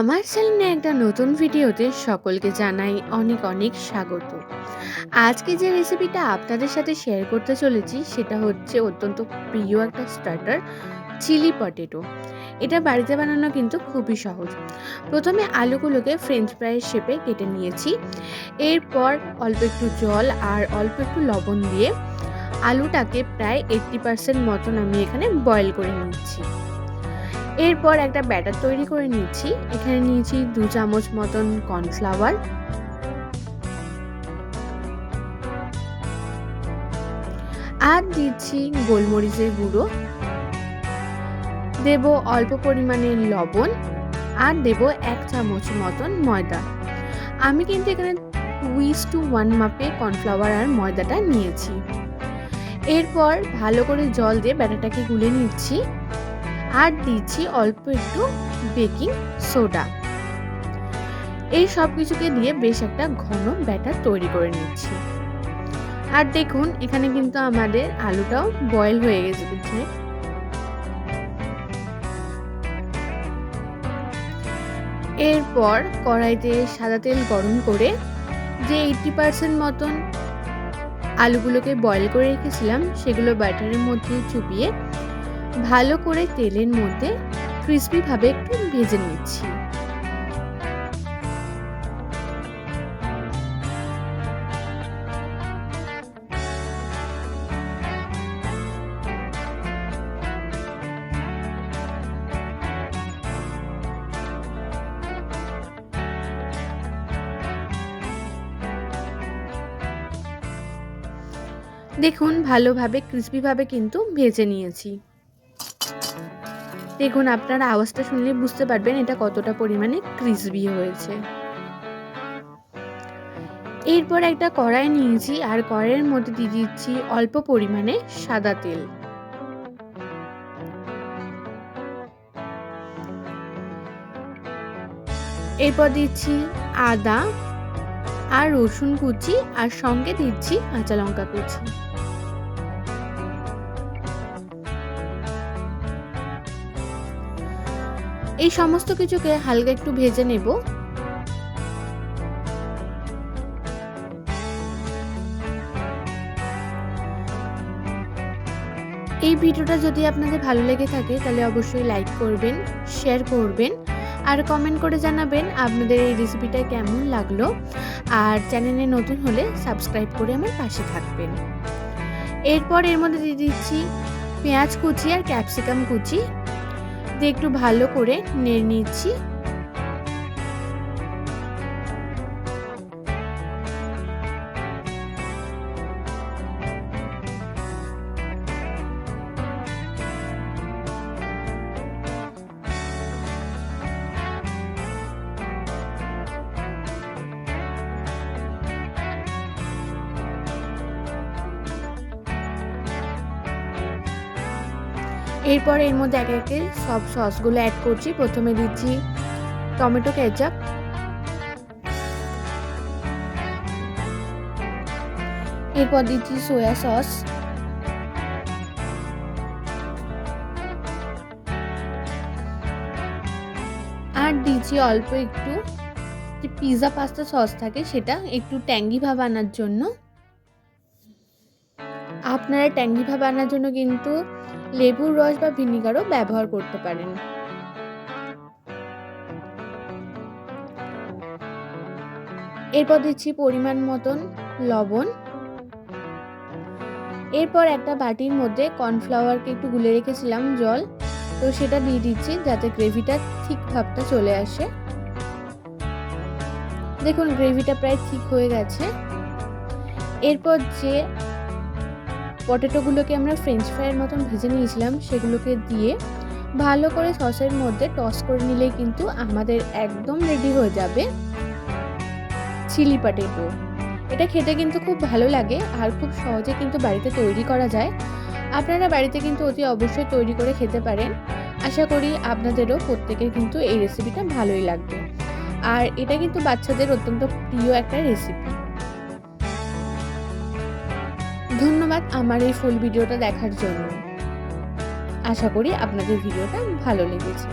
আমার চ্যানেলে একটা নতুন ভিডিওতে সকলকে জানাই অনেক অনেক স্বাগত। আজকে যে রেসিপিটা আপনাদের সাথে শেয়ার করতে চলেছি, সেটা হচ্ছে অত্যন্ত প্রিয় একটা স্টার্টার চিলি পটেটো এটা বাড়িতে বানানো কিন্তু খুবই সহজ। প্রথমে আলুগুলোকে ফ্রেঞ্চ ফ্রাইয়ের শেপে কেটে নিয়েছি। এরপর অল্প একটু জল আর অল্প একটু লবণ দিয়ে আলুটাকে প্রায় এইট্টি পার্সেন্ট মতন আমি এখানে বয়েল করে নিচ্ছি। এরপর একটা ব্যাটার তৈরি করে নিচ্ছি। এখানে নিয়েছি দু চামচ মতন কর্নফ্লাওয়ার। আর দিচ্ছি গোলমরিচের গুঁড়ো। দেব অল্প পরিমাণে লবণ আর দেব এক চামচ মতন ময়দা। আমি কিন্তু এখানে টু ইস টু ওয়ান মাপে কর্নফ্লাওয়ার আর ময়দাটা নিয়েছি। এরপর ভালো করে জল দিয়ে ব্যাটারটাকে গুলে নিচ্ছি। আর দিচ্ছি অল্প একটু বেকিং সোডা। এই সব কিছুকে দিয়ে বেশ একটা ঘন ব্যাটার তৈরি করে নিচ্ছি। আর দেখুন, এখানে কিন্তু আমাদের আলুটাও বয়েল হয়ে গেছে এরপর কড়াইতে সাদা তেল গরম করে যে এইটটি পার্সেন্ট মতন আলুগুলোকে বয়েল করে রেখেছিলাম, সেগুলো ব্যাটারের মধ্যে চুপিয়ে ভালো করে তেলের মধ্যে ক্রিস্পিভাবে একটু ভেজে নিচ্ছি। দেখুন ভালোভাবে ক্রিস্পিভাবে কিন্তু ভেজে নিয়েছি। দেখুন, আপনারা আওয়াজটা শুনলে বুঝতে পারবেন এটা কতটা পরিমাণে ক্রিসপি হয়েছে। এরপর একটা কড়াই নিয়েছি, আর কড়াইয়ের মধ্যে দিয়ে দিচ্ছি অল্প পরিমাণে সাদা তেল। এরপর দিচ্ছি আদা, আর রসুন কুচি, আর সঙ্গে দিচ্ছি কাঁচা লঙ্কা কুচি। এই সমস্ত কিছুকে হালকা একটু ভেজে নেব। এই ভিডিওটা যদি আপনাদের ভালো লেগে থাকে, তাহলে অবশ্যই লাইক করবেন শেয়ার করবেন, আর কমেন্ট করে জানাবেন আপনাদের এই রেসিপিটা কেমন লাগল। আর চ্যানেলে নতুন হলে সাবস্ক্রাইব করে আমার পাশে থাকবেন। এরপর এর মধ্যে দিয়ে দিচ্ছি পেঁয়াজ কুচি আর ক্যাপসিকাম কুচি। দিয়ে একটু ভালো করে নেড়ে নিচ্ছি। এরপর এর মধ্যে একে একে সব সসগুলো অ্যাড করছি। প্রথমে দিচ্ছি টমেটো কেচাপ এরপর দিচ্ছি সোয়া সস আর দিচ্ছি অল্প একটু যে পিৎজা পাস্তা সস থাকে সেটা একটু ট্যাঙ্গি ভাব আনার জন্য। আপনারা ট্যাঙ্গি ভাব আনার জন্য কিন্তু লেবুর রস বা ভিনিগারও ব্যবহার করতে পারেন। এরপর দিচ্ছি পরিমাণ মতন লবণ। এরপর একটা বাটির মধ্যে কর্নফ্লাওয়ারকে একটু গুলে রেখেছিলাম জল, তো সেটা দিয়ে দিচ্ছি যাতে গ্রেভিটা ঠিক ভাবটা চলে আসে। দেখুন, গ্রেভিটা প্রায় ঠিক হয়ে গেছে। এরপর যে পটেটোগুলোকে আমরা ফ্রেঞ্চ ফ্রাইয়ের মতন ভেজে নিয়েছিলাম, সেগুলোকে দিয়ে ভালো করে সসের মধ্যে টস করে নিলে কিন্তু আমাদের একদম রেডি হয়ে যাবে চিলি পটেটো এটা খেতে কিন্তু খুব ভালো লাগে আর খুব সহজে কিন্তু বাড়িতে তৈরি করা যায়। আপনারা বাড়িতে কিন্তু অতি অবশ্যই তৈরি করে খেতে পারেন। আশা করি আপনাদেরও প্রত্যেকের কিন্তু এই রেসিপিটা ভালোই লাগবে। আর এটা কিন্তু বাচ্চাদের অত্যন্ত প্রিয় একটা রেসিপি ধন্যবাদ আমার এই ফুল ভিডিওটা দেখার জন্য। আশা করি আপনাদের ভিডিওটা ভালো লেগেছে।